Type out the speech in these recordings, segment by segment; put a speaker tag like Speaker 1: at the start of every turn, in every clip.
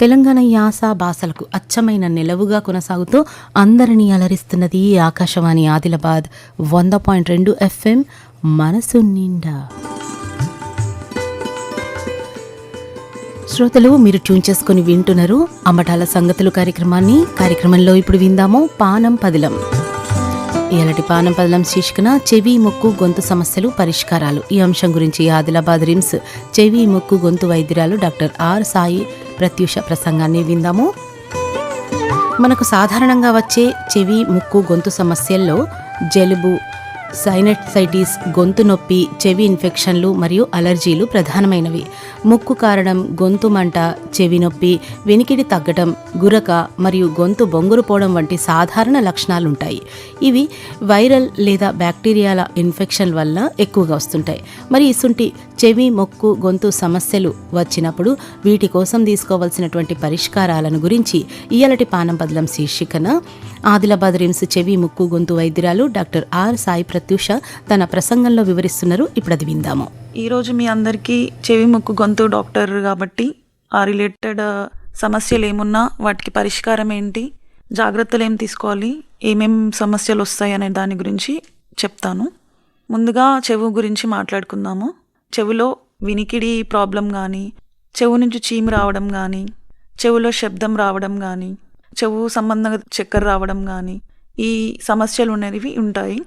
Speaker 1: తెలంగాణ యాస భాషలకు అచ్చమైన నిలవుగా కొనసాగుతూ అందరినీ అలరిస్తున్నది ఆకాశవాణి ఆదిలాబాద్ వంద పాయింట్ రెండు ఎఫ్ఎం మనసు నిండా. శ్రోతలు మీరు ట్యూన్ చేసుకుని వింటున్నారు అమ్మటాల సంగతులు కార్యక్రమాన్ని. కార్యక్రమంలో ఇప్పుడు విందాము పానం పదిలం. ఇలాంటి పానం పదలం శీర్షికన చెవి ముక్కు గొంతు సమస్యలు పరిష్కారాలు. ఈ అంశం గురించి ఆదిలాబాద్ రిమ్స్ చెవి ముక్కు గొంతు వైద్యురాలు డాక్టర్ ఆర్ సాయి ప్రత్యూష ప్రసంగాన్ని విందాము. మనకు సాధారణంగా వచ్చే చెవి ముక్కు గొంతు సమస్యల్లో జలుబు సైనసైటిస్ గొంతు నొప్పి చెవి ఇన్ఫెక్షన్లు మరియు అలర్జీలు ప్రధానమైనవి. ముక్కు కారణం గొంతు మంట చెవి నొప్పి వెనికిడి తగ్గటం గురక మరియు గొంతు బొంగురుపోవడం వంటి సాధారణ లక్షణాలుంటాయి. ఇవి వైరల్ లేదా బ్యాక్టీరియాల ఇన్ఫెక్షన్ వల్ల ఎక్కువగా వస్తుంటాయి. మరి ఇసుంటి చెవి మొక్కు గొంతు సమస్యలు వచ్చినప్పుడు వీటి కోసం తీసుకోవాల్సినటువంటి పరిష్కారాలను గురించి ఇయలటి పానం బదలం శీర్షికన ఆదిలాబాద్ రిమ్స్ చెవి ముక్కు గొంతు వైద్యురాలు డాక్టర్ ఆర్ సాయి ప్రత్యూష తన ప్రసంగంలో వివరిస్తున్నారు. ఇప్పుడు అది విందాము.
Speaker 2: ఈరోజు మీ అందరికీ చెవి ముక్కు గొంతు డాక్టర్ కాబట్టి ఆ రిలేటెడ్ సమస్యలు ఏమున్నా వాటికి పరిష్కారం ఏంటి జాగ్రత్తలు ఏం తీసుకోవాలి ఏమేం సమస్యలు వస్తాయి అనే దాని గురించి చెప్తాను. ముందుగా చెవు గురించి మాట్లాడుకుందాము. చెవిలో వినికిడి ప్రాబ్లం కానీ చెవు నుంచి చీము రావడం కానీ చెవులో శబ్దం రావడం కానీ చెవు సంబంధంగా చక్కెర రావడం కానీ ఈ సమస్యలు అనేవి ఉంటాయి.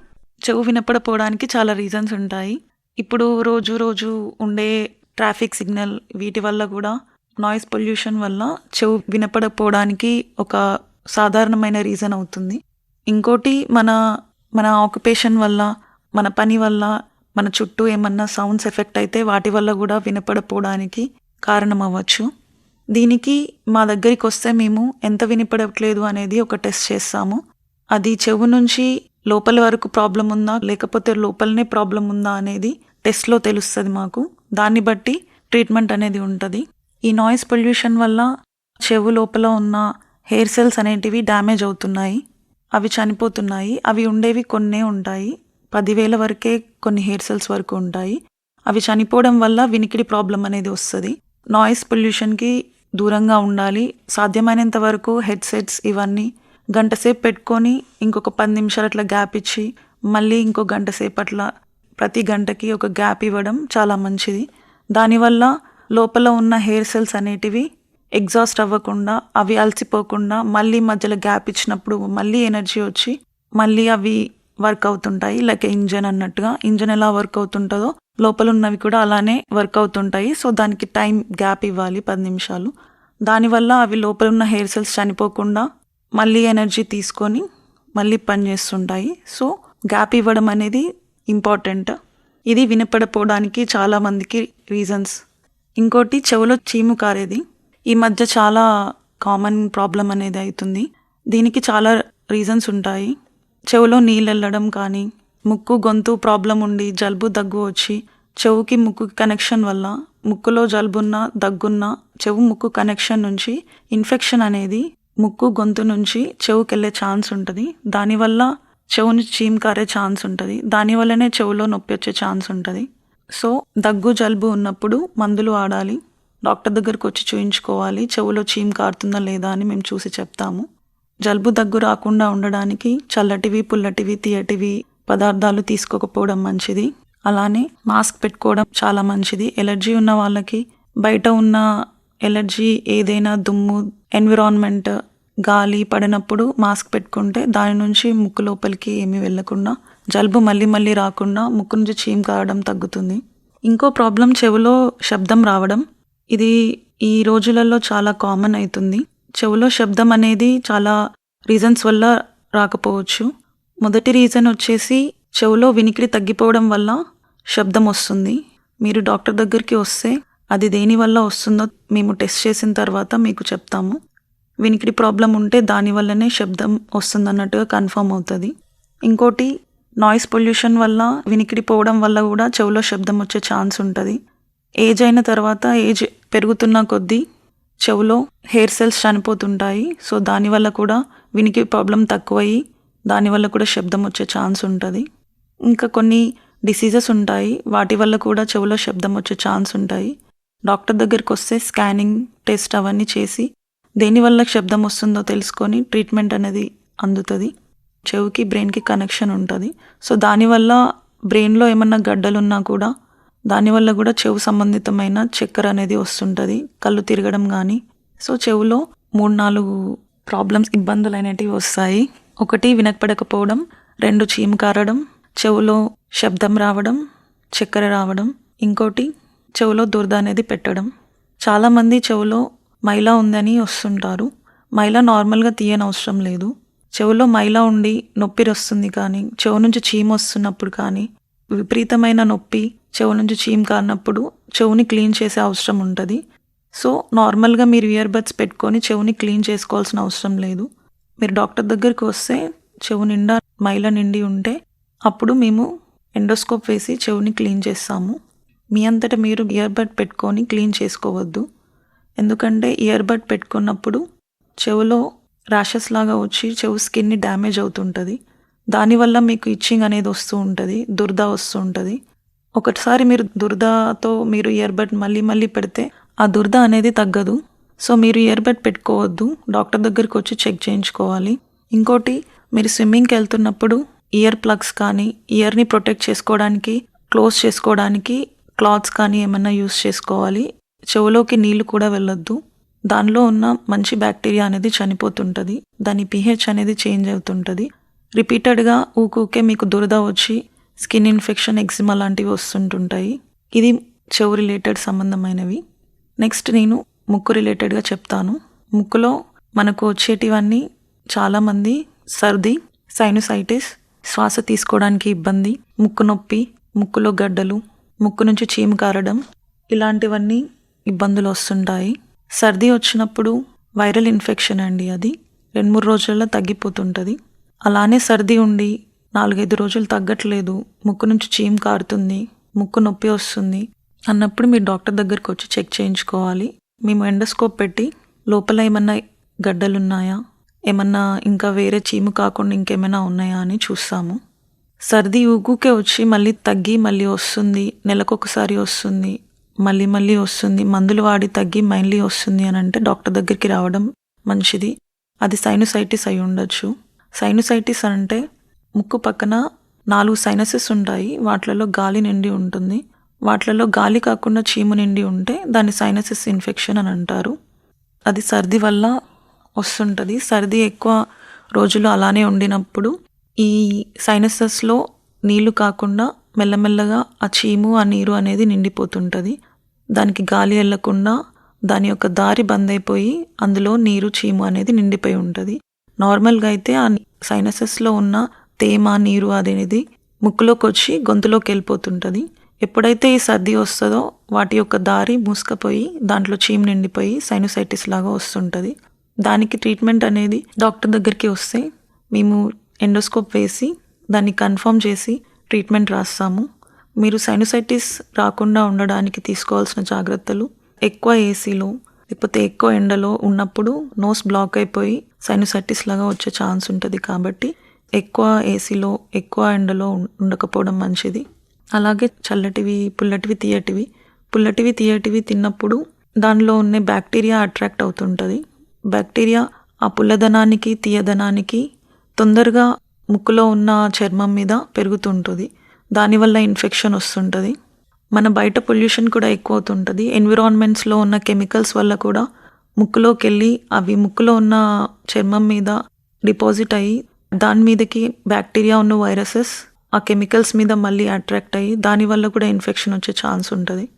Speaker 2: చెవు వినపడపోవడానికి చాలా రీజన్స్ ఉంటాయి. ఇప్పుడు రోజు రోజు ఉండే ట్రాఫిక్ సిగ్నల్ వీటి వల్ల కూడా నాయిస్ పొల్యూషన్ వల్ల చెవు వినపడపోవడానికి ఒక సాధారణమైన రీజన్ అవుతుంది. ఇంకోటి మన మన ఆక్యుపేషన్ వల్ల మన పని వల్ల మన చుట్టూ ఏమన్నా సౌండ్స్ ఎఫెక్ట్ అయితే వాటి వల్ల కూడా వినపడపోవడానికి కారణం అవ్వచ్చు దీనికి మా దగ్గరికి వస్తే మేము ఎంత వినిపడట్లేదు అనేది ఒక టెస్ట్ చేస్తాము. అది చెవు నుంచి లోపల వరకు ప్రాబ్లం ఉందా లేకపోతే లోపలనే ప్రాబ్లం ఉందా అనేది టెస్ట్లో తెలుస్తుంది మాకు. దాన్ని బట్టి ట్రీట్మెంట్ అనేది ఉంటుంది. ఈ నాయిస్ పొల్యూషన్ వల్ల చెవు లోపల ఉన్న హెయిర్ సెల్స్ అనేటివి డ్యామేజ్ అవుతున్నాయి. అవి చనిపోతున్నాయి. అవి ఉండేవి కొన్నే ఉంటాయి. పదివేల వరకే కొన్ని హెయిర్ సెల్స్ వరకు ఉంటాయి. అవి చనిపోవడం వల్ల వినికిడి ప్రాబ్లం అనేది వస్తుంది. నాయిస్ పొల్యూషన్కి దూరంగా ఉండాలి. సాధ్యమైనంత వరకు హెడ్సెట్స్ ఇవన్నీ గంట సేపు పెట్టుకొని ఇంకొక పది నిమిషాలు అట్లా గ్యాప్ ఇచ్చి మళ్ళీ ఇంకో గంట సేపు అట్లా ప్రతి గంటకి ఒక గ్యాప్ ఇవ్వడం చాలా మంచిది. దానివల్ల లోపల ఉన్న హెయిర్ సెల్స్ అనేటివి ఎగ్జాస్ట్ అవ్వకుండా అవి అలసిపోకుండా మళ్ళీ మధ్యలో గ్యాప్ ఇచ్చినప్పుడు మళ్ళీ ఎనర్జీ వచ్చి మళ్ళీ అవి వర్క్ అవుతుంటాయి. లైక్ ఇంజన్ అన్నట్టుగా. ఇంజన్ ఎలా వర్క్ అవుతుంటుందో లోపల ఉన్నవి కూడా అలానే వర్క్ అవుతుంటాయి. సో దానికి టైం గ్యాప్ ఇవ్వాలి పది నిమిషాలు. దానివల్ల అవి లోపల ఉన్న హెయిర్ సెల్స్ చనిపోకుండా మళ్ళీ ఎనర్జీ తీసుకొని మళ్ళీ పనిచేస్తుంటాయి. సో గ్యాప్ ఇవ్వడం అనేది ఇంపార్టెంట్ ఇది వినపడపోవడానికి చాలా మందికి రీజన్స్ ఇంకోటి చెవులో చీము కారేది. ఈ మధ్య చాలా కామన్ ప్రాబ్లం అనేది అవుతుంది. దీనికి చాలా రీజన్స్ ఉంటాయి. చెవులో నీళ్ళు వెళ్ళడం కానీ ముక్కు గొంతు ప్రాబ్లం ఉండి జలుబు దగ్గు వచ్చి చెవుకి ముక్కు కనెక్షన్ వల్ల ముక్కులో జలుబున్న దగ్గున్న చెవు ముక్కు కనెక్షన్ నుంచి ఇన్ఫెక్షన్ అనేది ముక్కు గొంతు నుంచి చెవుకి వెళ్ళే ఛాన్స్ ఉంటుంది. దానివల్ల చెవుని చీమకారే కారే ఛాన్స్ ఉంటుంది. దానివల్లనే చెవులో నొప్పి వచ్చే ఛాన్స్ ఉంటుంది. సో దగ్గు జలుబు ఉన్నప్పుడు మందులు ఆడాలి డాక్టర్ దగ్గరకు వచ్చి చూయించుకోవాలి. చెవులో చీమ్ కారుతుందా లేదా అని మేము చూసి చెప్తాము. జలుబు దగ్గు రాకుండా ఉండడానికి చల్లటివి పుల్లటివి తీయటివి పదార్థాలు తీసుకోకపోవడం మంచిది. అలానే మాస్క్ పెట్టుకోవడం చాలా మంచిది. ఎలర్జీ ఉన్న వాళ్ళకి బయట ఉన్న ఎలర్జీ ఏదైనా దుమ్ము ఎన్విరాన్మెంట్ గాలి పడినప్పుడు మాస్క్ పెట్టుకుంటే దాని నుంచి ముక్కు లోపలికి ఏమీ వెళ్ళకుండా జలుబు మళ్ళీ మళ్ళీ రాకుండా ముక్కు నుంచి చీమ్ కావడం తగ్గుతుంది. ఇంకో ప్రాబ్లం చెవిలో శబ్దం రావడం. ఇది ఈ రోజులలో చాలా కామన్ అవుతుంది. చెవిలో శబ్దం అనేది చాలా రీజన్స్ వల్ల రాకపోవచ్చు. మొదటి రీజన్ వచ్చేసి చెవులో వినికిడి తగ్గిపోవడం వల్ల శబ్దం వస్తుంది. మీరు డాక్టర్ దగ్గరికి వస్తే అది దేని వల్ల వస్తుందో మేము టెస్ట్ చేసిన తర్వాత మీకు చెప్తాము. వినికిడి ప్రాబ్లం ఉంటే దానివల్లనే శబ్దం వస్తుందన్నట్టుగా కన్ఫర్మ్ అవుతుంది. ఇంకోటి నాయిస్ పొల్యూషన్ వల్ల వినికిడి పోవడం వల్ల కూడా చెవులో శబ్దం వచ్చే ఛాన్స్ ఉంటుంది. ఏజ్ అయిన తర్వాత ఏజ్ పెరుగుతున్న కొద్దీ చెవులో హెయిర్ సెల్స్ చనిపోతుంటాయి. సో దానివల్ల కూడా వినికి ప్రాబ్లం తక్కువయ్యి దానివల్ల కూడా శబ్దం వచ్చే ఛాన్స్ ఉంటుంది. ఇంకా కొన్ని డిసీజెస్ ఉంటాయి. వాటి వల్ల కూడా చెవులో శబ్దం వచ్చే ఛాన్స్ ఉంటాయి. డాక్టర్ దగ్గరికి వస్తే స్కానింగ్ టెస్ట్ అవన్నీ చేసి దేనివల్ల శబ్దం వస్తుందో తెలుసుకొని ట్రీట్మెంట్ అనేది అందుతుంది. చెవుకి బ్రెయిన్కి కనెక్షన్ ఉంటుంది. సో దానివల్ల బ్రెయిన్లో ఏమన్నా గడ్డలు ఉన్నా కూడా దానివల్ల కూడా చెవు సంబంధితమైన చక్కెర అనేది వస్తుంటుంది. కళ్ళు తిరగడం కానీ సో చెవులో మూడు నాలుగు ప్రాబ్లమ్స్ ఇబ్బందులు అనేటివి వస్తాయి. ఒకటి వినపడకపోవడం రెండు చీము కారడం చెవులో శబ్దం రావడం చక్కెర రావడం ఇంకోటి చెవులో దురద అనేది పెట్టడం. చాలామంది చెవులో మైలా ఉందని వస్తుంటారు. మైలా నార్మల్గా తీయనవసరం లేదు. చెవులో మైలా ఉండి నొప్పి వస్తుంది కానీ చెవు నుంచి చీమ వస్తున్నప్పుడు కానీ విపరీతమైన నొప్పి చెవు నుంచి చీమ కారినప్పుడు చెవుని క్లీన్ చేసే అవసరం ఉంటుంది. సో నార్మల్గా మీరు ఇయర్ బడ్స్ పెట్టుకొని చెవుని క్లీన్ చేసుకోవాల్సిన అవసరం లేదు. మీరు డాక్టర్ దగ్గరికి వస్తే చెవు నిండా మైల నిండి ఉంటే అప్పుడు మేము ఎండోస్కోప్ వేసి చెవుని క్లీన్ చేస్తాము. మీ అంతటా మీరు ఇయర్ బడ్ పెట్టుకొని క్లీన్ చేసుకోవద్దు. ఎందుకంటే ఇయర్బడ్ పెట్టుకున్నప్పుడు చెవులో ర్యాషెస్ లాగా వచ్చి చెవు స్కిన్ని డ్యామేజ్ అవుతుంటుంది. దానివల్ల మీకు ఇచ్చింగ్ అనేది వస్తూ ఉంటుంది దుర్ద వస్తూ ఉంటుంది. ఒకసారి మీరు దుర్దతో మీరు ఇయర్ బడ్ మళ్ళీ మళ్ళీ పెడితే ఆ దుర్ద అనేది తగ్గదు. సో మీరు ఇయర్ బడ్ పెట్టుకోవద్దు. డాక్టర్ దగ్గరికి వచ్చి చెక్ చేయించుకోవాలి. ఇంకోటి మీరు స్విమ్మింగ్కి వెళ్తున్నప్పుడు ఇయర్ ప్లగ్స్ కానీ ఇయర్ని ప్రొటెక్ట్ చేసుకోవడానికి క్లోజ్ చేసుకోవడానికి క్లాత్స్ కానీ ఏమైనా యూస్ చేసుకోవాలి. చెవులోకి నీళ్ళు కూడా వెళ్ళొద్దు. దానిలో ఉన్న మంచి బ్యాక్టీరియా అనేది చనిపోతుంటుంది. దాని పిహెచ్ అనేది చేంజ్ అవుతుంటుంది. రిపీటెడ్గా ఊకూకే మీకు దురద వచ్చి స్కిన్ ఇన్ఫెక్షన్ ఎగ్జిమా లాంటివి వస్తుంటుంటాయి. ఇది చెవు రిలేటెడ్ సంబంధమైనవి. నెక్స్ట్ నేను ముక్కు రిలేటెడ్గా చెప్తాను. ముక్కులో మనకు వచ్చేటివన్నీ చాలామంది సర్ది సైనుసైటిస్ శ్వాస తీసుకోవడానికి ఇబ్బంది ముక్కు నొప్పి ముక్కులో గడ్డలు ముక్కు నుంచి చీము కారడం ఇలాంటివన్నీ ఇబ్బందులు వస్తుంటాయి. సర్ది వచ్చినప్పుడు వైరల్ ఇన్ఫెక్షన్ అండి అది. రెండు మూడు రోజుల్లో తగ్గిపోతుంటుంది. అలానే సర్ది ఉండి నాలుగైదు రోజులు తగ్గట్లేదు. ముక్కు నుంచి చీము కారుతుంది ముక్కు నొప్పి వస్తుంది అన్నప్పుడు మీరు డాక్టర్ దగ్గరికి వచ్చి చెక్ చేయించుకోవాలి. మేము ఎండోస్కోప్ పెట్టి లోపల ఏమన్నా గడ్డలు ఉన్నాయా ఏమన్నా ఇంకా వేరే చీము కాకుండా ఇంకేమైనా ఉన్నాయా అని చూస్తాము. సర్ది ఊగుకే వచ్చి మళ్ళీ తగ్గి మళ్ళీ వస్తుంది నెలకొకసారి వస్తుంది మళ్ళీ మళ్ళీ వస్తుంది మందులు వాడి తగ్గి మళ్ళీ వస్తుంది అని అంటే డాక్టర్ దగ్గరికి రావడం మంచిది. అది సైనుసైటిస్ అయి ఉండొచ్చు. సైనుసైటిస్ అంటే ముక్కు పక్కన నాలుగు సైనసెస్ ఉంటాయి వాటిలలో గాలి నిండి ఉంటుంది. వాటిలలో గాలి కాకుండా చీము నిండి ఉంటే దాన్ని సైనసిస్ ఇన్ఫెక్షన్ అని అంటారు. అది సర్ది వల్ల వస్తుంటుంది. సర్ది ఎక్కువ రోజులు అలానే ఉండినప్పుడు ఈ సైనసెస్లో నీళ్ళు కాకుండా మెల్లమెల్లగా ఆ చీము ఆ నీరు అనేది నిండిపోతుంటుంది. దానికి గాలి వెళ్ళకుండా దాని యొక్క దారి బంద్ అయిపోయి అందులో నీరు చీము అనేది నిండిపోయి ఉంటుంది. నార్మల్గా అయితే ఆ సైనసెస్లో ఉన్న తేమ నీరు అనేది ముక్కులోకి వచ్చి గొంతులోకి వెళ్ళిపోతుంటుంది. ఎప్పుడైతే ఈ సర్ది వస్తుందో వాటి యొక్క దారి మూసుకపోయి దాంట్లో చీమ్ నిండిపోయి సైనోసైటిస్ లాగా వస్తుంటుంది. దానికి ట్రీట్మెంట్ అనేది డాక్టర్ దగ్గరికి వస్తే మేము ఎండోస్కోప్ వేసి దాన్ని కన్ఫర్మ్ చేసి ట్రీట్మెంట్ రాస్తాము. మీరు సైనోసైటిస్ రాకుండా ఉండడానికి తీసుకోవాల్సిన జాగ్రత్తలు ఎక్కువ ఏసీలో లేకపోతే ఎక్కువ ఎండలో ఉన్నప్పుడు నోస్ బ్లాక్ అయిపోయి సైనోసైటిస్ లాగా వచ్చే ఛాన్స్ ఉంటుంది కాబట్టి ఎక్కువ ఏసీలో ఎక్కువ ఎండలో ఉండకపోవడం మంచిది. అలాగే చల్లటివి పుల్లటివి తీయటివి. పుల్లటివి తీయటివి తిన్నప్పుడు దానిలో ఉన్న బ్యాక్టీరియా అట్రాక్ట్ అవుతుంటుంది. బ్యాక్టీరియా ఆ పుల్లదనానికి తీయదనానికి తొందరగా ముక్కులో ఉన్న చర్మం మీద పెరుగుతుంటుంది. దానివల్ల ఇన్ఫెక్షన్ వస్తుంటుంది. మన బయట పొల్యూషన్ కూడా ఎక్కువ అవుతుంటుంది ఎన్విరాన్మెంట్స్లో ఉన్న కెమికల్స్ వల్ల కూడా ముక్కులోకి వెళ్ళి అవి ముక్కులో ఉన్న చర్మం మీద డిపాజిట్ అయ్యి దాని మీదకి బ్యాక్టీరియా ఉన్న వైరసెస్ ఆ కెమికల్స్ మీద మళ్ళీ అట్రాక్ట్ అయ్యి దానివల్ల కూడా ఇన్ఫెక్షన్ వచ్చే ఛాన్స్ ఉంటుంది.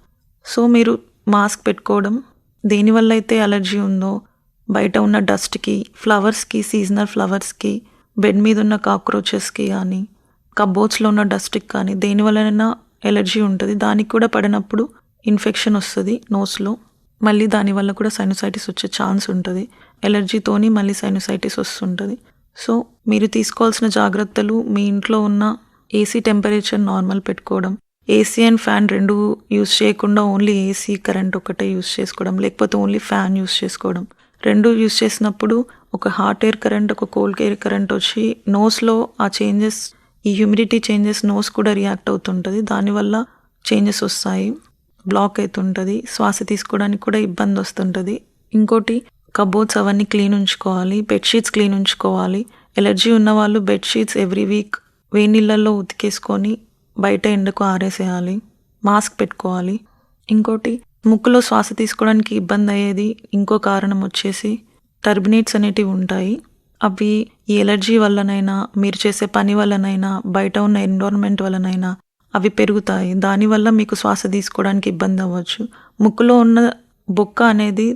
Speaker 2: సో మీరు మాస్క్ పెట్టుకోవడం దేనివల్ల అయితే అలర్జీ ఉందో బయట ఉన్న డస్ట్కి ఫ్లవర్స్కి సీజనల్ ఫ్లవర్స్కి బెడ్ మీద ఉన్న కాక్రోచెస్కి కానీ కబోర్డ్స్లో ఉన్న డస్ట్కి కానీ దేనివల్లనైనా ఎలర్జీ ఉంటుంది. దానికి కూడా పడినప్పుడు ఇన్ఫెక్షన్ వస్తుంది నోస్లో. మళ్ళీ దానివల్ల కూడా సైనసైటిస్ వచ్చే ఛాన్స్ ఉంటుంది. ఎలర్జీతోని మళ్ళీ సైనసైటిస్ వస్తుంటుంది. సో మీరు తీసుకోవాల్సిన జాగ్రత్తలు మీ ఇంట్లో ఉన్న ఏసీ టెంపరేచర్ నార్మల్ పెట్టుకోవడం. ఏసీ అండ్ ఫ్యాన్ రెండు యూస్ చేయకుండా ఓన్లీ ఏసీ కరెంట్ ఒకటే యూస్ చేసుకోవడం. లేకపోతే ఓన్లీ ఫ్యాన్ యూస్ చేసుకోవడం. రెండు యూస్ చేసినప్పుడు ఒక హాట్ ఎయిర్ కరెంట్ ఒక కోల్డ్ ఎయిర్ కరెంట్ వచ్చి నోస్లో ఆ చేంజెస్ ఈ హ్యూమిడిటీ చేంజెస్ నోస్ కూడా రియాక్ట్ అవుతుంటుంది. దానివల్ల చేంజెస్ వస్తాయి. బ్లాక్ అవుతుంటుంది శ్వాస తీసుకోవడానికి కూడా ఇబ్బంది వస్తుంటుంది. ఇంకోటి కబోర్డ్స్ అవన్నీ క్లీన్ ఉంచుకోవాలి. బెడ్షీట్స్ క్లీన్ ఉంచుకోవాలి. ఎలర్జీ ఉన్న వాళ్ళు బెడ్షీట్స్ ఎవ్రీ వీక్ వేడి నీళ్ళల్లో ఉతికేసుకొని బయట ఎండకు ఆరేసేయాలి మాస్క్ పెట్టుకోవాలి. ఇంకోటి ముక్కులో శ్వాస తీసుకోవడానికి ఇబ్బంది అయ్యేది ఇంకో కారణం వచ్చేసి టర్బినేట్స్ అనేటివి ఉంటాయి. అవి ఎలర్జీ వల్లనైనా మీరు చేసే పని వల్లనైనా బయట ఉన్న ఎన్విరాన్మెంట్ వల్లనైనా అవి పెరుగుతాయి. దానివల్ల మీకు శ్వాస తీసుకోవడానికి ఇబ్బంది అవ్వచ్చు. ముక్కులో ఉన్న బొక్క అనేది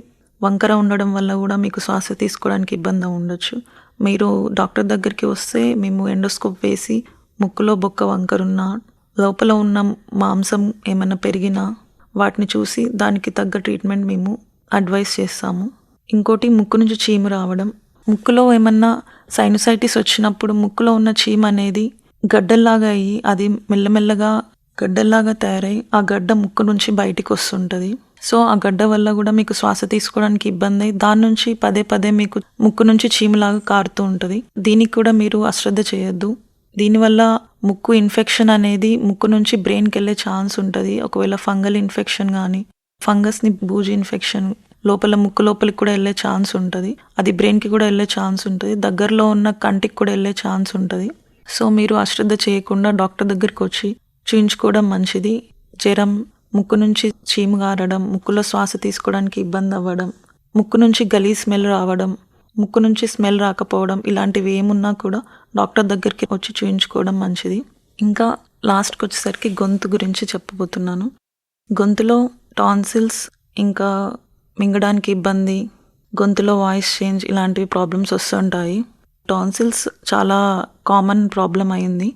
Speaker 2: వంకర ఉండడం వల్ల కూడా మీకు శ్వాస తీసుకోవడానికి ఇబ్బంది ఉండొచ్చు మీరు డాక్టర్ దగ్గరికి వస్తే మేము ఎండోస్కోప్ వేసి ముక్కులో బొక్క వంకరున్నా లోపల ఉన్న మాంసం ఏమైనా పెరిగినా వాటిని చూసి దానికి తగ్గ ట్రీట్మెంట్ మేము అడ్వైస్ చేస్తాము. ఇంకోటి ముక్కు నుంచి చీము రావడం. ముక్కులో ఏమన్నా సైనసైటిస్ వచ్చినప్పుడు ముక్కులో ఉన్న చీమ అనేది గడ్డల్లాగా అయ్యి అది మెల్లమెల్లగా గడ్డల్లాగా తయారై ఆ గడ్డ ముక్కు నుంచి బయటికి వస్తుంటుంది. సో ఆ గడ్డ వల్ల కూడా మీకు శ్వాస తీసుకోవడానికి ఇబ్బంది. దాని నుంచి పదే పదే మీకు ముక్కు నుంచి చీమలాగా కారుతూ ఉంటుంది. దీనికి కూడా మీరు అశ్రద్ధ చేయొద్దు. దీనివల్ల ముక్కు ఇన్ఫెక్షన్ అనేది ముక్కు నుంచి బ్రెయిన్కి వెళ్ళే ఛాన్స్ ఉంటుంది. ఒకవేళ ఫంగల్ ఇన్ఫెక్షన్ కానీ ఫంగస్ని బూజు ఇన్ఫెక్షన్ లోపల ముక్కు లోపలికి కూడా వెళ్ళే ఛాన్స్ ఉంటుంది. అది బ్రెయిన్కి కూడా వెళ్ళే ఛాన్స్ ఉంటుంది. దగ్గరలో ఉన్న కంటికి కూడా వెళ్ళే ఛాన్స్ ఉంటుంది. సో మీరు అశ్రద్ధ చేయకుండా డాక్టర్ దగ్గరికి వచ్చి చూయించుకోవడం మంచిది. జ్వరం ముక్కు నుంచి చీము గారడం ముక్కులో శ్వాస తీసుకోవడానికి ఇబ్బంది అవ్వడం ముక్కు నుంచి గలీ స్మెల్ రావడం ముక్కు నుంచి స్మెల్ రాకపోవడం ఇలాంటివి ఏమున్నా కూడా డాక్టర్ దగ్గరికి వచ్చి చూయించుకోవడం మంచిది. ఇంకా లాస్ట్కి వచ్చేసరికి గొంతు గురించి చెప్పబోతున్నాను. గొంతులో టాన్సిల్స్ ఇంకా మింగడానికి ఇబ్బంది గొంతులో వాయిస్ చేంజ్ ఇలాంటివి ప్రాబ్లమ్స్ వస్తుంటాయి. టాన్సిల్స్ చాలా కామన్ ప్రాబ్లం అయింది.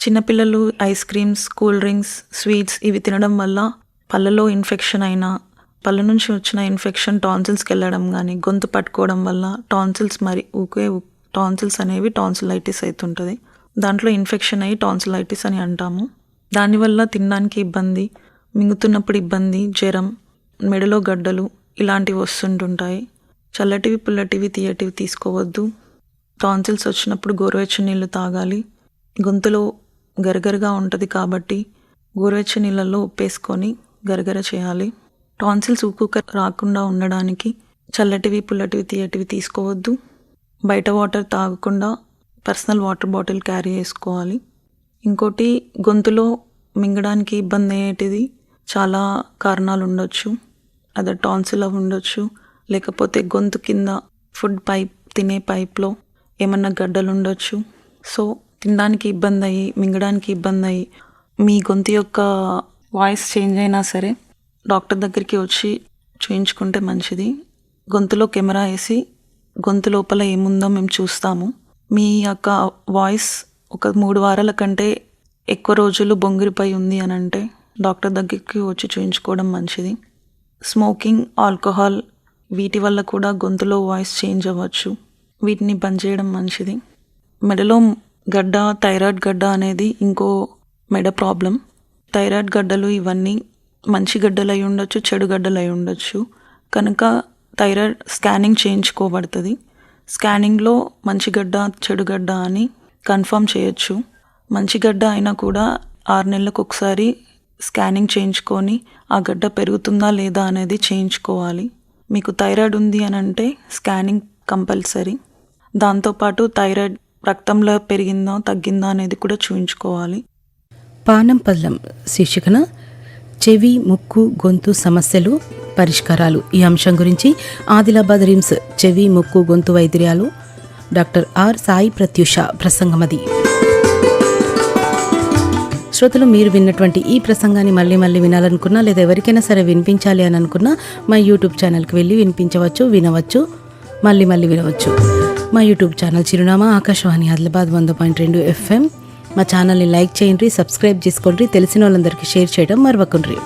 Speaker 2: చిన్నపిల్లలు ice creams cool drinks sweets ఇవి తినడం వల్ల పళ్ళలో ఇన్ఫెక్షన్ అయినా పళ్ళ నుంచి వచ్చిన ఇన్ఫెక్షన్ టాన్సిల్స్కి వెళ్ళడం కానీ గొంతు పట్టుకోవడం వల్ల టాన్సిల్స్ మరి ఊకే టాన్సిల్స్ అనేవి టాన్సిలైటిస్ అవుతుంటుంది దాంట్లో ఇన్ఫెక్షన్ అయ్యి టాన్సిలైటిస్ అని అంటాము. దానివల్ల తినడానికి ఇబ్బంది మింగుతున్నప్పుడు ఇబ్బంది జ్వరం మెడలో గడ్డలు ఇలాంటివి వస్తుంటుంటాయి. చల్లటివి పుల్లటివి తీయటివి తీసుకోవద్దు. టాన్సిల్స్ వచ్చినప్పుడు గోరువెచ్చని నీళ్ళు తాగాలి. గొంతులో గరగరగా ఉంటుంది కాబట్టి గోరువెచ్చని నీళ్ళల్లో ఉప్పేసుకొని గరగర చేయాలి. టాన్సిల్స్ ఉక్కుక రాకుండా ఉండడానికి చల్లటివి పుల్లటివి తీయటివి తీసుకోవద్దు. బయట వాటర్ తాగకుండా పర్సనల్ వాటర్ బాటిల్ క్యారీ చేసుకోవాలి. ఇంకోటి గొంతులో మింగడానికి ఇబ్బంది అయ్యేటిది చాలా కారణాలు ఉండొచ్చు. అది టాన్సిల్ అవి ఉండొచ్చు. లేకపోతే గొంతు కింద ఫుడ్ పైప్ తినే పైప్లో ఏమన్నా గడ్డలు ఉండొచ్చు. సో తినడానికి ఇబ్బంది అయ్యి మింగడానికి ఇబ్బంది అయ్యి మీ గొంతు యొక్క వాయిస్ చేంజ్ అయినా సరే డాక్టర్ దగ్గరికి వచ్చి చూయించుకుంటే మంచిది. గొంతులో కెమెరా వేసి గొంతు లోపల ఏముందో మేము చూస్తాము. మీ యొక్క వాయిస్ ఒక మూడు వారాల కంటే ఎక్కువ రోజులు బొంగిరిపై ఉంది అని అంటే డాక్టర్ దగ్గరికి వచ్చి చూయించుకోవడం మంచిది. స్మోకింగ్ ఆల్కహాల్ వీటి వల్ల కూడా గొంతులో వాయిస్ చేంజ్ అవ్వచ్చు. వీటిని బంద్ చేయడం మంచిది. మెడలో గడ్డ థైరాయిడ్ గడ్డ అనేది ఇంకో మెడ ప్రాబ్లం. థైరాయిడ్ గడ్డలు ఇవన్నీ మంచి గడ్డలు అయి ఉండొచ్చు చెడు గడ్డలు అయి ఉండొచ్చు. కనుక థైరాయిడ్ స్కానింగ్ చేయించుకోబడుతుంది. స్కానింగ్లో మంచి గడ్డ చెడు గడ్డ అని కన్ఫర్మ్ చేయొచ్చు. మంచి గడ్డ అయినా కూడా ఆరు నెలలకు ఒకసారి స్కానింగ్ చేయించుకొని ఆ గడ్డ పెరుగుతుందా లేదా అనేది చేయించుకోవాలి. మీకు థైరాయిడ్ ఉంది అని అంటే స్కానింగ్ కంపల్సరీ. దాంతోపాటు థైరాయిడ్ రక్తంలో పెరిగిందా తగ్గిందా అనేది కూడా చూయించుకోవాలి.
Speaker 1: పానం పల్లం శీర్షికన చెవి ముక్కు గొంతు సమస్యలు పరిష్కారాలు. ఈ అంశం గురించి ఆదిలాబాద్ రిమ్స్ చెవి ముక్కు గొంతు వైద్యాలు డాక్టర్ ఆర్ సాయి ప్రత్యూష ప్రసంగమది. శ్రోతలు మీరు విన్నటువంటి ఈ ప్రసంగాన్ని మళ్ళీ మళ్ళీ వినాలనుకున్నా లేదా ఎవరికైనా సరే వినిపించాలి అని అనుకున్నా మా యూట్యూబ్ ఛానల్కి వెళ్ళి వినిపించవచ్చు వినవచ్చు మళ్ళీ మళ్ళీ వినవచ్చు. మా యూట్యూబ్ ఛానల్ చిరునామా ఆకాశవాణి ఆదిలాబాద్ వంద పాయింట్ రెండు ఎఫ్ఎం. మా ఛానల్ని లైక్ చేయండి సబ్స్క్రైబ్ చేసుకోండి తెలిసిన వాళ్ళందరికీ షేర్ చేయడం మరవకుండ్రి